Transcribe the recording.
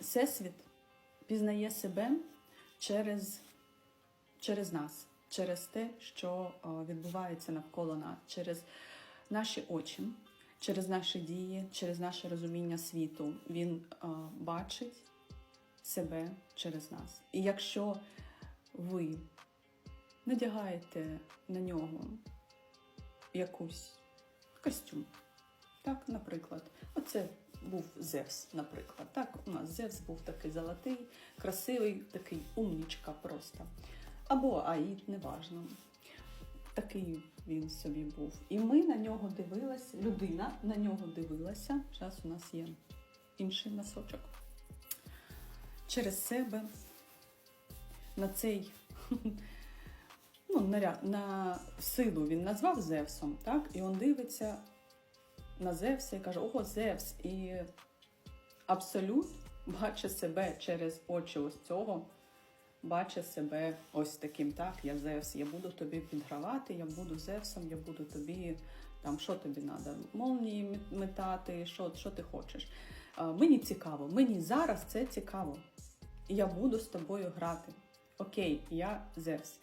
Всесвіт пізнає себе через, через нас, через те, що е, відбувається навколо нас, через наші очі, через наші дії, через наше розуміння світу. Він е, бачить себе через нас. І якщо ви надягаєте на нього якусь костюм, так, наприклад, оце був Зевс, наприклад. Так, у нас Зевс був такий золотий, красивий, такий умнічка просто. Або Аїд, неважно. Такий він собі був. І ми на нього дивилися, людина на нього дивилася. Зараз у нас є інший носочок. Через себе на цей ну, на, на силу він назвав Зевсом, так? І він дивиться на Зевса і каже: Ого, Зевс! І абсолют бачить себе через очі ось цього, бачить себе ось таким, так, я Зевс, я буду тобі підгравати, я буду Зевсом, я буду тобі, там, що тобі треба, молнії метати, що, що ти хочеш. Мені цікаво, мені зараз це цікаво. Я буду з тобою грати. Окей, я Зевс.